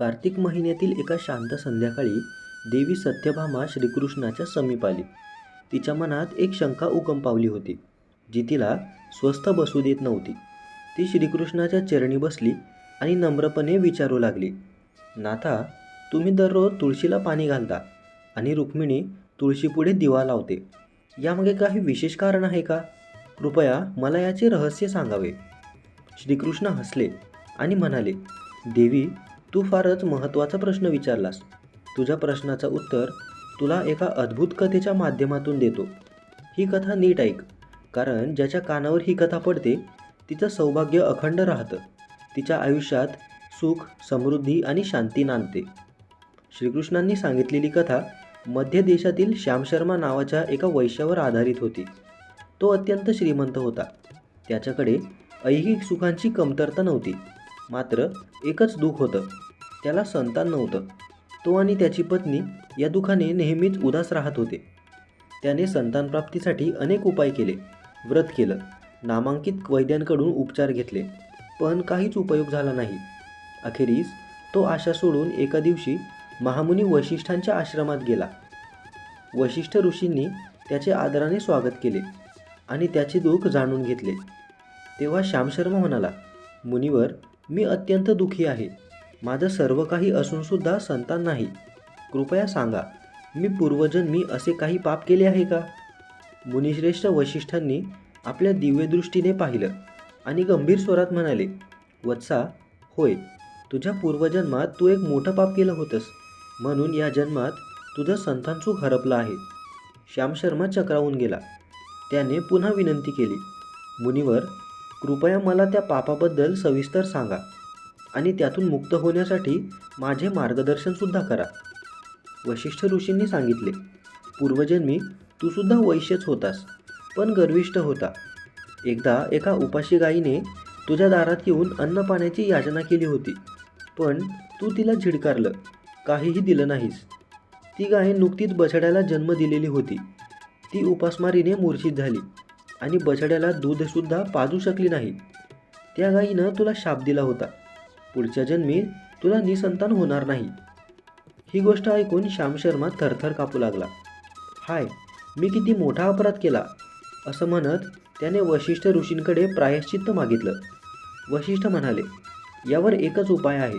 कार्तिक महिन्यातील एका शांत संध्याकाळी देवी सत्यभामा श्रीकृष्णाच्या समीप आली. तिच्या मनात एक शंका उगम पावली होती जी तिला स्वस्थ बसू देत नव्हती. ती श्रीकृष्णाच्या चरणी बसली आणि नम्रपणे विचारू लागली नाथा तुम्ही दररोज तुळशीला पाणी घालता आणि रुक्मिणी तुळशीपुढे दिवा लावते. यामागे काही विशेष कारण आहे का? कृपया मला याचे रहस्य सांगावे. श्रीकृष्ण हसले आणि म्हणाले देवी तू फारच महत्त्वाचा प्रश्न विचारलास. तुझ्या प्रश्नाचं उत्तर तुला एका अद्भुत कथेच्या माध्यमातून देतो. ही कथा नीट ऐक कारण ज्याच्या कानावर ही कथा पडते तिचं सौभाग्य अखंड राहतं. तिच्या आयुष्यात सुख समृद्धी आणि शांती नांदते. श्रीकृष्णांनी सांगितलेली कथा मध्य देशातील श्याम शर्मा नावाच्या एका वैश्यावर आधारित होती. तो अत्यंत श्रीमंत होता. त्याच्याकडे ऐहिक सुखांची कमतरता नव्हती. मात्र एकच दुःख होतं. त्याला संतान नव्हतं. तो आणि त्याची पत्नी या दुःखाने नेहमीच उदास राहत होते. त्याने संतानप्राप्तीसाठी अनेक उपाय केले. व्रत केलं. नामांकित वैद्यांकडून उपचार घेतले. पण काहीच उपयोग झाला नाही. अखेरीस तो आशा सोडून एका दिवशी महामुनी वशिष्ठांच्या आश्रमात गेला. वशिष्ठ ऋषींनी त्याचे आदराने स्वागत केले आणि त्याचे दुःख जाणून घेतले. तेव्हा श्यामशर्मा म्हणाला मुनिवर मी अत्यंत दुःखी आहे. माझं सर्व काही असूनसुद्धा संतान नाही. कृपया सांगा मी पूर्वजन्मी असे काही पाप केले आहे का? मुनिश्रेष्ठ वशिष्ठांनी आपल्या दिव्यदृष्टीने पाहिलं आणि गंभीर स्वरात म्हणाले वत्सा होय तुझ्या पूर्वजन्मात तू एक मोठं पाप केलं होतंस. म्हणून या जन्मात तुझं संतान हरपलं आहे. श्याम शर्मा चक्रावून गेला. त्याने पुन्हा विनंती केली. मुनिवर कृपया मला त्या पापाबद्दल सविस्तर सांगा आणि त्यातून मुक्त होण्यासाठी माझे मार्गदर्शनसुद्धा करा. वशिष्ठ ऋषींनी सांगितले पूर्वजन्मी तूसुद्धा वैश्यच होतास पण गर्विष्ठ होता. एकदा एका उपाशी गाईने तुझ्या दारात येऊन अन्नपाण्याची याचना केली होती पण तू तिला झिडकारलं काहीही दिलं नाहीस. ती गाय नुकतीच बछड्याला जन्म दिलेली होती. ती उपासमारीने मूर्छित झाली. आणि बछड्याला दूधसुद्धा पाजू शकली नाही. त्या गाईनं तुला शाप दिला होता. पुढच्या जन्मी तुला निसंतान होणार नाही. ही गोष्ट ऐकून श्याम शर्मा थरथर कापू लागला. हाय मी किती मोठा अपराध केला असं म्हणत त्याने वशिष्ठ ऋषींकडे प्रायश्चित्त मागितलं. वशिष्ठ म्हणाले यावर एकच उपाय आहे.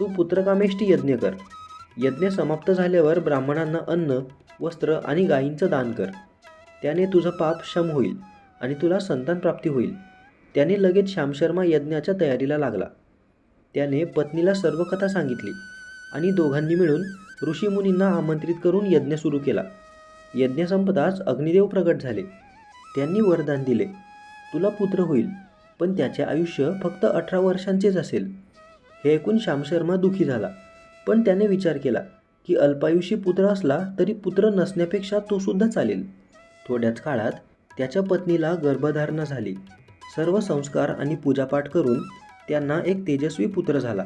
तू पुत्रकामेष्टी यज्ञ कर. यज्ञ समाप्त झाल्यावर ब्राह्मणांना अन्न वस्त्र आणि गायींचं दान कर. त्याने तुझं पाप शम होईल आणि तुला संतान प्राप्ती होईल. त्याने लगेच श्यामशर्मा यज्ञाच्या तयारीला लागला. त्याने पत्नीला सर्व कथा सांगितली आणि दोघांनी मिळून ऋषीमुनींना आमंत्रित करून यज्ञ सुरू केला. यज्ञ संपताच अग्निदेव प्रगट झाले. त्यांनी वरदान दिले तुला पुत्र होईल पण त्याचे आयुष्य फक्त अठरा वर्षांचेच असेल. हे ऐकून श्यामशर्मा दुखी झाला पण त्याने विचार केला की अल्पायुषी पुत्र असला तरी पुत्र नसण्यापेक्षा तो सुद्धा चालेल. थोड्याच काळात त्याच्या पत्नीला गर्भधारणा झाली. सर्व संस्कार आणि पूजापाठ करून त्यांना एक तेजस्वी पुत्र झाला.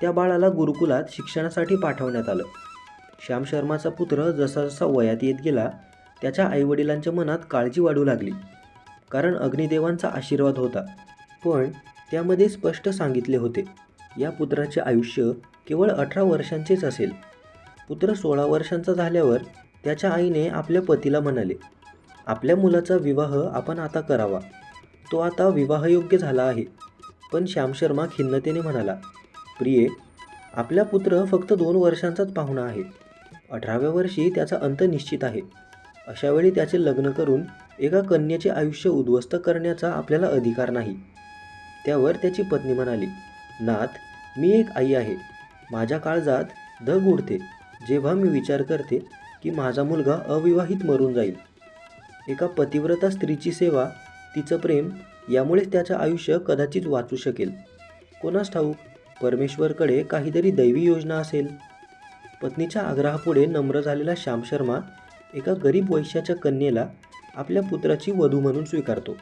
त्या बाळाला गुरुकुलात शिक्षणासाठी पाठवण्यात आलं. श्याम शर्माचा पुत्र जसा जसा वयात येत गेला त्याच्या आईवडिलांच्या मनात काळजी वाढू लागली. कारण अग्निदेवांचा आशीर्वाद होता. पण त्यामध्ये स्पष्ट सांगितले होते या पुत्राचे आयुष्य केवळ अठरा वर्षांचेच असेल. पुत्र सोळा वर्षांचा झाल्यावर त्याच्या आईने आपल्या पतीला म्हणाले आपल्या मुलाचा विवाह आपण आता करावा. तो आता विवाहयोग्य झाला आहे. पण श्याम शर्मा खिन्नतेने म्हणाला प्रिये आपला पुत्र फक्त दोन वर्षांचाच पाहुणा आहे. अठराव्या वर्षी त्याचा अंत निश्चित आहे. अशावेळी त्याचे लग्न करून एका कन्येचे आयुष्य उद्ध्वस्त करण्याचा आपल्याला अधिकार नाही. त्यावर त्याची पत्नी म्हणाली नाथ मी एक आई आहे. माझ्या काळजात धग उडते. जेव्हा मी विचार करते की माझा मुलगा अविवाहित मरून जाईल एका पतिव्रता स्त्रीची सेवा तिचं प्रेम यामुळेच त्याचं आयुष्य कदाचित वाचू शकेल. कोणास ठाऊक परमेश्वरकडे काहीतरी दैवी योजना असेल. पत्नीच्या आग्रहापुढे नम्र झालेला श्याम शर्मा एका गरीब वैश्याच्या कन्येला आपल्या पुत्राची वधू म्हणून स्वीकारतो.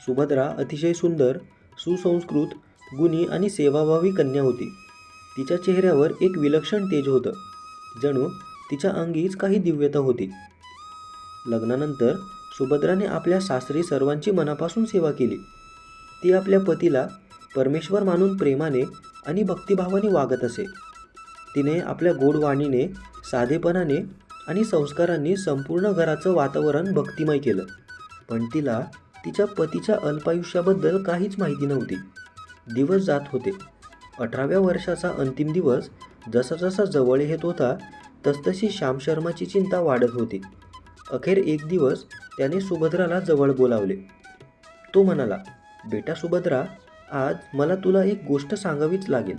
सुभद्रा अतिशय सुंदर सुसंस्कृत गुणी आणि सेवाभावी कन्या होती. तिच्या चेहऱ्यावर एक विलक्षण तेज होतं. जणू तिच्या अंगीच काही दिव्यता होती. लग्नानंतर सुभद्राने आपल्या सासरी सर्वांची मनापासून सेवा केली. ती आपल्या पतीला परमेश्वर मानून प्रेमाने आणि भक्तिभावाने वागत असे. तिने आपल्या गोड वाणीने साधेपणाने आणि संस्कारांनी संपूर्ण घराचं वातावरण भक्तिमय केलं. पण तिला तिच्या पतीच्या अल्पायुष्याबद्दल काहीच माहिती नव्हती. दिवस जात होते. अठराव्या वर्षाचा अंतिम दिवस जसा जसा जवळ येत होता तसतशी श्याम शर्माची चिंता वाढत होती. अखेर एक दिवस त्याने सुभद्राला जवळ बोलावले. तो म्हणाला बेटा सुभद्रा आज मला तुला एक गोष्ट सांगावीच लागेल.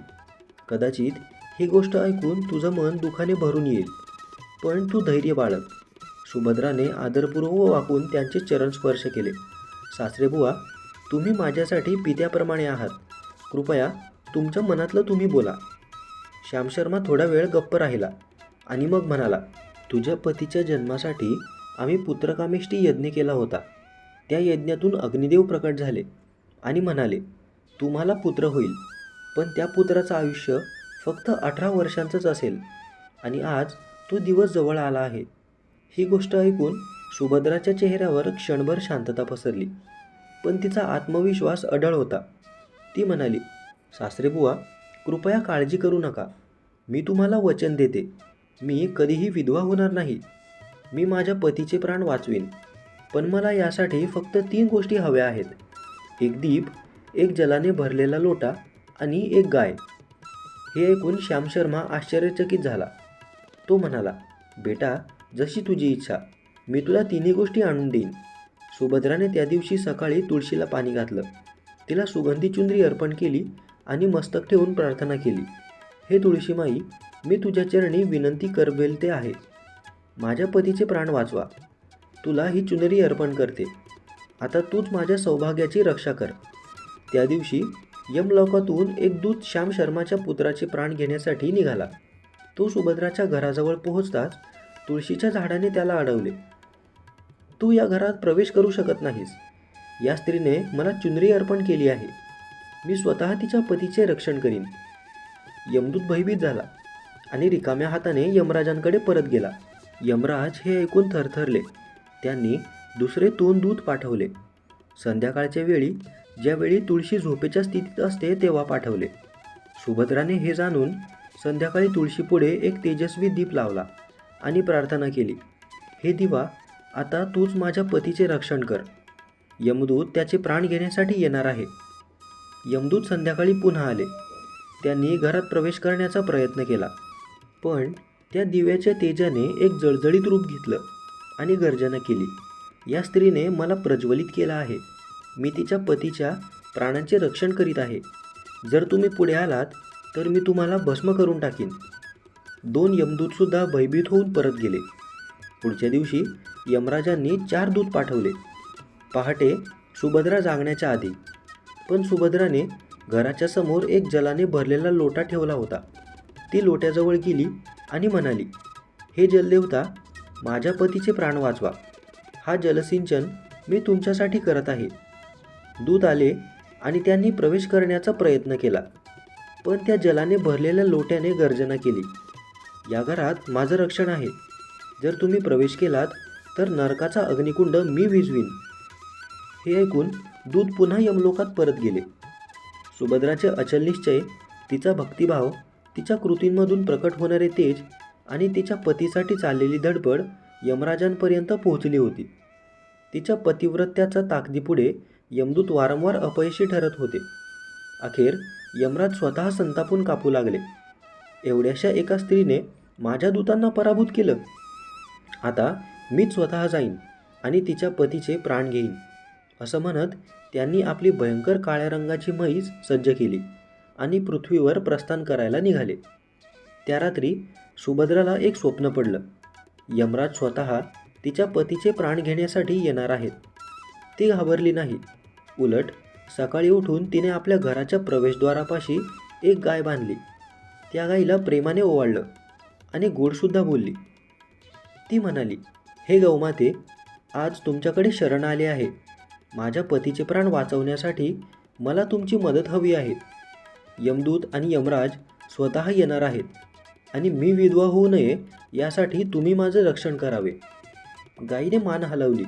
कदाचित ही गोष्ट ऐकून तुझं मन दुखाने भरून येईल. पण तू धैर्य बाळग. सुभद्राने आदरपूर्वक वाकून त्यांचे चरण स्पर्श केले. सासरेबुवा तुम्ही माझ्यासाठी पित्याप्रमाणे आहात. कृपया तुमच्या मनातलं तुम्ही बोला. श्याम शर्मा थोडा वेळ गप्प राहिला आणि मग म्हणाला तुझ्या पतीच्या जन्मासाठी आम्ही पुत्रकामेष्टी यज्ञ केला होता. त्या यज्ञातून अग्निदेव प्रकट झाले आणि म्हणाले तुम्हाला पुत्र होईल पण त्या पुत्राचं आयुष्य फक्त अठरा वर्षांचंच असेल आणि आज तो दिवस जवळ आला आहे. ही गोष्ट ऐकून सुभद्राच्या चेहऱ्यावर क्षणभर शांतता पसरली पण तिचा आत्मविश्वास अढळ होता. ती म्हणाली सासरेबुवा कृपया काळजी करू नका. मी तुम्हाला वचन देते. मी कधीही विधवा होणार नाही. मी माझ्या पतीचे प्राण वाचवीन. पण मला यासाठी फक्त तीन गोष्टी हव्या आहेत. एक दीप एक जलाने भरलेला लोटा आणि एक गाय. हे ऐकून श्याम शर्मा आश्चर्यचकित झाला. तो म्हणाला बेटा जशी तुझी इच्छा. मी तुला तिन्ही गोष्टी आणून देईन. सुभद्राने त्या दिवशी सकाळी तुळशीला पाणी घातलं. तिला सुगंधी चुंदरी अर्पण केली आणि मस्तक ठेवून प्रार्थना केली. हे तुळशीमाई मी तुझ्या चरणी विनंती करवेलते आहे. माझ्या पतीचे प्राण वाचवा. तुला ही चुनरी अर्पण करते. आता तूच माझ्या सौभाग्याची रक्षा कर. त्या दिवशी यमलोकातून एक दूत श्याम शर्माच्या पुत्राचे प्राण घेण्यासाठी निघाला. तो सुभद्राच्या घराजवळ पोहोचताच तुळशीच्या झाडाने त्याला अडवले. तू या घरात प्रवेश करू शकत नाहीस. या स्त्रीने मला चुनरी अर्पण केली आहे. मी स्वतः तिच्या पतीचे रक्षण करीन. यमदूत भयभीत झाला आणि रिकाम्या हाताने यमराजांकडे परत गेला. यमराज हे ऐकून थरथरले. त्यांनी दुसरे दोन दूत पाठवले. संध्याकाळच्या वेळी ज्यावेळी तुळशी झोपेच्या स्थितीत असते तेव्हा पाठवले. सुभद्राने हे जाणून संध्याकाळी तुळशीपुढे एक तेजस्वी दीप लावला आणि प्रार्थना केली हे दिवा आता तूच माझ्या पतीचे रक्षण कर. यमदूत त्याचे प्राण घेण्यासाठी येणार आहे. यमदूत संध्याकाळी पुन्हा आले. त्यांनी घरात प्रवेश करण्याचा प्रयत्न केला. पण त्या दिव्याच्या तेजाने एक जळजळीत रूप घेतलं आणि गर्जना केली. या स्त्रीने मला प्रज्वलित केलं आहे. मी तिच्या पतीच्या प्राणांचे रक्षण करीत आहे. जर तुम्ही पुढे आलात तर मी तुम्हाला भस्म करून टाकीन. दोन यमदूतसुद्धा भयभीत होऊन परत गेले. पुढच्या दिवशी यमराजांनी चार दूत पाठवले. पहाटे सुभद्रा जागण्याच्या आधी. पण सुभद्राने घराच्या समोर एक जलाने भरलेला लोटा ठेवला होता. ती लोट्याजवळ गेली आणि म्हणाली हे जलदेवता माझ्या पतीचे प्राण वाचवा. हा जलसिंचन मी तुमच्यासाठी करत आहे. दूत आले आणि त्यांनी प्रवेश करण्याचा प्रयत्न केला. पण त्या जलाने भरलेल्या लोट्याने गर्जना केली. या घरात माझं रक्षण आहे. जर तुम्ही प्रवेश केलात तर नरकाचा अग्निकुंड मी विजवीन हे ऐकून दूध पुन्हा यमलोकात परत गेले. सुभद्राचे अचल निश्चय तिचा भक्तिभाव तिच्या कृतींमधून प्रकट होणारे तेज आणि तिच्या पतीसाठी चाललेली धडपड यमराजांपर्यंत पोहोचली होती. तिच्या पतिव्रत्याच्या ताकदीपुढे यमदूत वारंवार अपयशी ठरत होते. अखेर यमराज स्वतः संतापून कापू लागले. एवढ्याशा एका स्त्रीने माझ्या दूतांना पराभूत केलं. आता मीच स्वतः जाईन आणि तिच्या पतीचे प्राण घेईन असं म्हणत त्यांनी आपली भयंकर काळ्या रंगाची म्हैस सज्ज केली. आणि पृथ्वीवर प्रस्थान करायला निघाले. त्या रात्री सुभद्राला एक स्वप्न पडलं. यमराज स्वतः तिच्या पतीचे प्राण घेण्यासाठी येणार आहेत. ती घाबरली नाही. उलट सकाळी उठून तिने आपल्या घराच्या प्रवेशद्वारापाशी एक गाय बांधली. त्या गाईला प्रेमाने ओवाळलं आणि गोडसुद्धा बोलली. ती म्हणाली हे गौमाते आज तुमच्याकडे शरण आले आहे. माझ्या पतीचे प्राण वाचवण्यासाठी मला तुमची मदत हवी आहे. यमदूत आणि यमराज स्वतः येणार आहेत आणि मी विधवा होऊ नये यासाठी तुम्ही माझं रक्षण करावे. गाईने मान हलवली.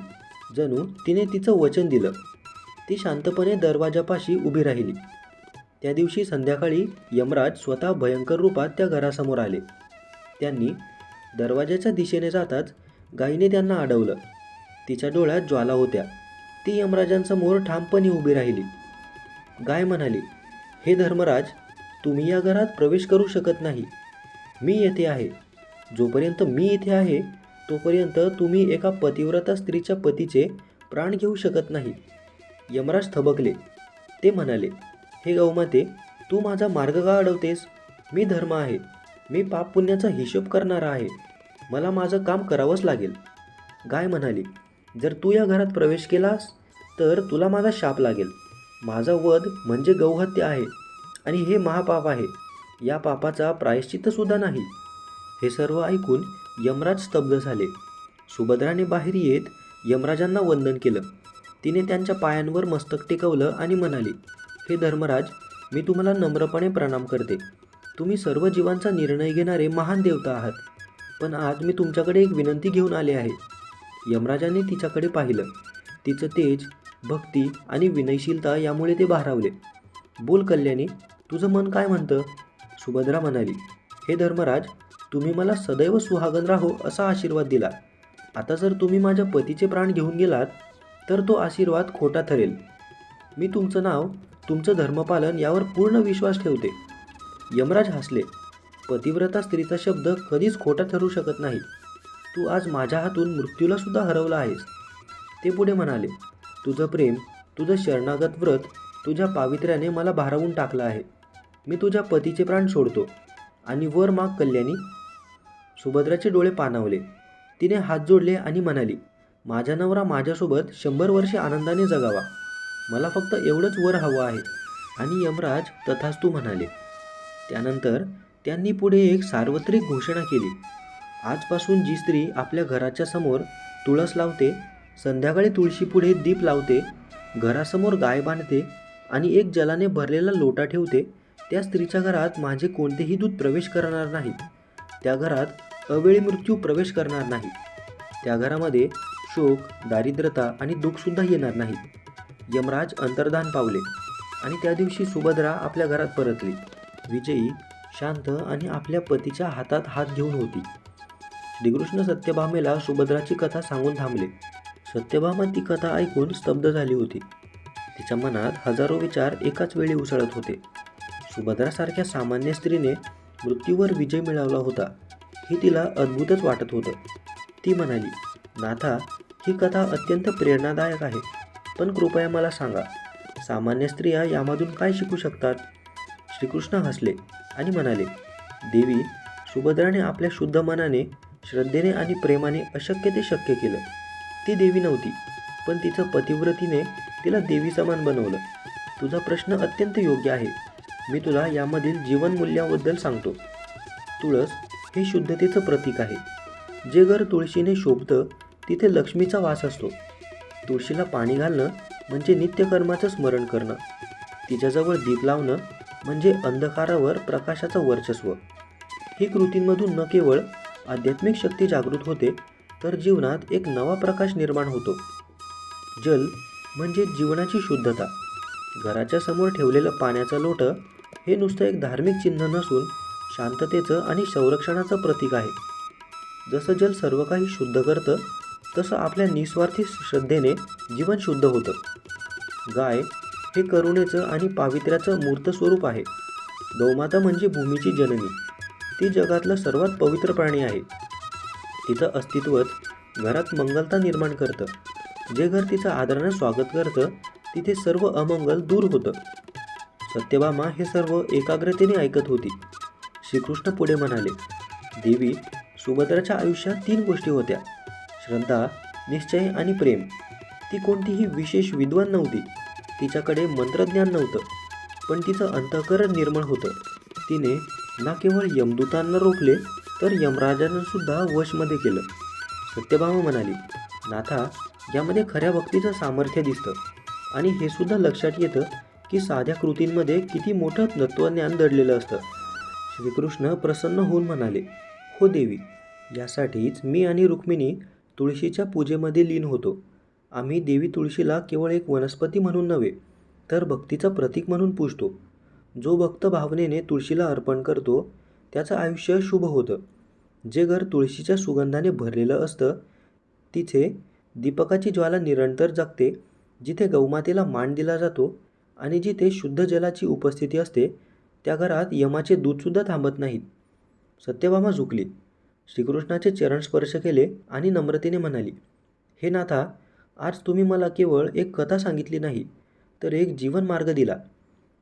जणू तिने तिचं वचन दिलं. ती शांतपणे दरवाजापाशी उभी राहिली. त्या दिवशी संध्याकाळी यमराज स्वतः भयंकर रूपात त्या घरासमोर आले. त्यांनी दरवाजाच्या दिशेने जाताच गाईने त्यांना अडवलं. तिच्या डोळ्यात ज्वाला होत्या. ती यमराजांसमोर ठामपणे उभी राहिली. गाय म्हणाली हे धर्मराज तुम्ही या घरात प्रवेश करू शकत नाही. मी येथे आहे. जोपर्यंत मी इथे आहे तोपर्यंत तुम्ही एका पतिव्रता स्त्रीच्या पतीचे प्राण घेऊ शकत नाही. यमराज थबकले. ते म्हणाले हे गौमाते तू माझा मार्ग का अडवतेस? मी धर्म आहे. मी पाप पुण्याचा हिशोब करणारा आहे. मला माझं काम करावंच लागेल. गाय म्हणाली जर तू या घरात प्रवेश केलास तर तुला माझा शाप लागेल. माझा वध म्हणजे गौहत्या आहे आणि हे महापाप आहे. या पापाचा प्रायश्चित्तसुद्धा नाही. हे सर्व ऐकून यमराज स्तब्ध झाले. सुभद्राने बाहेर येत यमराजांना वंदन केलं. तिने त्यांच्या पायांवर मस्तक टेकवलं आणि म्हणाली हे धर्मराज मी तुम्हाला नम्रपणे प्रणाम करते. तुम्ही सर्व जीवांचा निर्णय घेणारे महान देवता आहात. पण आज मी तुमच्याकडे एक विनंती घेऊन आले आहे. यमराजाने तिच्याकडे पाहिलं. तिचं तेज भक्ती आणि विनयशीलता यामुळे ते भारावले. बोल कल्याणी तुझं मन काय म्हणतं? सुभद्रा म्हणाली हे धर्मराज तुम्ही मला सदैव सुहागन राहो असा आशीर्वाद दिला. आता जर तुम्ही माझ्या पतीचे प्राण घेऊन गेलात तर तो आशीर्वाद खोटा ठरेल. मी तुमचं नाव तुमचं धर्मपालन यावर पूर्ण विश्वास ठेवते. यमराज हसले. पतिव्रता स्त्रीचा शब्द कधीच खोटा ठरू शकत नाही. तू आज माझ्या हातून मृत्यूला सुद्धा हरवला आहेस. ते पुढे म्हणाले तुझं प्रेम तुझं शरणागत व्रत तुझ्या पावित्र्याने मला भारावून टाकलं आहे. मी तुझ्या पतीचे प्राण सोडतो आणि वर माग कल्याणी सुभद्राचे डोळे पाणावले. तिने हात जोडले आणि म्हणाली माझा नवरा माझ्यासोबत शंभर वर्षे आनंदाने जगावा. मला फक्त एवढंच वर हवं आहे. आणि यमराज तथास्तू म्हणाले. त्यानंतर त्यांनी पुढे एक सार्वत्रिक घोषणा केली. आजपासून जी स्त्री आपल्या घराच्या समोर तुळस लावते संध्याकाळी तुळशीपुढे दीप लावते घरासमोर गाय बांधते आणि एक जलाने भरलेला लोटा ठेवते त्या स्त्रीच्या घरात माझे कोणतेही दूध प्रवेश करणार नाही त्या घरात अवेळी मृत्यू प्रवेश करणार नाही. त्या घरामध्ये शोक दारिद्रता आणि दुःखसुद्धा येणार नाही यमराज अंतर्धान पावले आणि त्या दिवशी सुभद्रा आपल्या घरात परतली. विजयी शांत आणि आपल्या पतीच्या हातात हात घेऊन होती. श्रीकृष्ण सत्यभामेला सुभद्राची कथा सांगून थांबले. सत्यभामा ती कथा ऐकून स्तब्ध झाली होती. तिच्या मनात हजारो विचार एकाच वेळी उसळत होते. सुभद्रासारख्या सामान्य स्त्रीने मृत्यूवर विजय मिळवला होता. हे तिला अद्भुतच वाटत होतं. ती म्हणाली नाथा ही कथा अत्यंत प्रेरणादायक आहे. पण कृपया मला सांगा सामान्य स्त्रिया यामधून काय शिकू शकतात? श्रीकृष्ण हसले आणि म्हणाले देवी सुभद्राने आपल्या शुद्ध मनाने श्रद्धेने आणि प्रेमाने अशक्य ते शक्य केलं. ती देवी नव्हती पण तिचं पतिव्रतीने तिला देवी समान बनवलं. तुझा प्रश्न अत्यंत योग्य आहे. मी तुला यामधील जीवनमूल्याबद्दल सांगतो. तुळस हे शुद्धतेचं प्रतीक आहे. जे घर तुळशीने शोभतं तिथे लक्ष्मीचा वास असतो. तुळशीला पाणी घालणं म्हणजे नित्यकर्माचं स्मरण करणं. तिच्याजवळ दीप लावणं म्हणजे अंधकारावर प्रकाशाचं वर्चस्व. ही कृतींमधून न केवळ आध्यात्मिक शक्ती जागृत होते तर जीवनात एक नवा प्रकाश निर्माण होतो. जल म्हणजे जीवनाची शुद्धता. घराच्या समोर ठेवलेलं पाण्याचं लोटं हे नुसतं एक धार्मिक चिन्ह नसून शांततेचं आणि संरक्षणाचं प्रतीक आहे. जसं जल सर्व काही शुद्ध करतं तसं आपल्या निस्वार्थी श्रद्धेने जीवन शुद्ध होतं. गाय हे करुणेचं आणि पावित्र्याचं मूर्त स्वरूप आहे. गौमाता म्हणजे भूमीची जननी. ती जगातलं सर्वात पवित्र प्राणी आहे. तिचं अस्तित्वच घरात मंगलता निर्माण करतं. जे घर तिचं आदरानं स्वागत करतं तिथे सर्व अमंगल दूर होतं. सत्यभामा हे सर्व एकाग्रतेने ऐकत होती. श्रीकृष्ण पुढे म्हणाले देवी सुभद्राच्या आयुष्यात तीन गोष्टी होत्या. श्रद्धा निश्चय आणि प्रेम. ती कोणतीही विशेष विद्वान नव्हती. तिच्याकडे मंत्रज्ञान नव्हतं. पण तिचं अंतःकरण निर्मळ होतं. तिने ना केवळ यमदूतांना रोखले तर यमराजानं सुद्धा वशमध्ये केलं. सत्यभामा म्हणाली नाथा यामध्ये खऱ्या भक्तीचं सामर्थ्य दिसतं. आणि हे सुद्धा लक्षात येतं की साध्या कृतींमध्ये किती मोठं तत्त्वज्ञान दडलेलं असतं. श्रीकृष्ण प्रसन्न होऊन म्हणाले हो देवी यासाठीच मी आणि रुक्मिणी तुळशीच्या पूजेमध्ये लीन होतो. आम्ही देवी तुळशीला केवळ एक वनस्पती म्हणून नव्हे तर भक्तीचं प्रतीक म्हणून पूजतो. जो भक्त भावनेने तुळशीला अर्पण करतो त्याचं आयुष्य शुभ होतं. जे घर तुळशीच्या सुगंधाने भरलेलं असतं तिथे दीपकाची ज्वाला निरंतर जगते जिथे गौमातेला मान दिला जातो आणि जिथे शुद्ध जलाची उपस्थिती असते त्या घरात यमाचे दूधसुद्धा थांबत नाहीत. सत्यभामा झुकली. श्रीकृष्णाचे चरण स्पर्श केले आणि नम्रतेने म्हणाली हे नाथा आज तुम्ही मला केवळ एक कथा सांगितली नाही तर एक जीवन मार्ग दिला.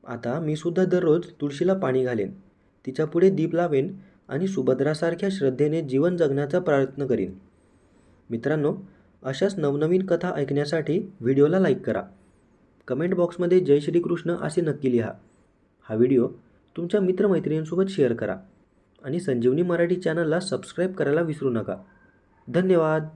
आता मी सुद्धा दररोज तुळशीला पाणी घालेन. तिच्या पुढे दीप लावेन आणि सुभद्रासारख्या श्रद्धेने जीवन जगण्याचा प्रयत्न करीन. मित्रांनो अशाच नवनवीन कथा ऐकण्यासाठी व्हिडिओला लाईक करा. कमेंट बॉक्समध्ये जय श्रीकृष्ण असे नक्की लिहा. हा व्हिडिओ तुमच्या मित्रमैत्रिणींसोबत शेअर करा आणि संजीवनी मराठी चॅनलला सबस्क्राईब करायला विसरू नका. धन्यवाद!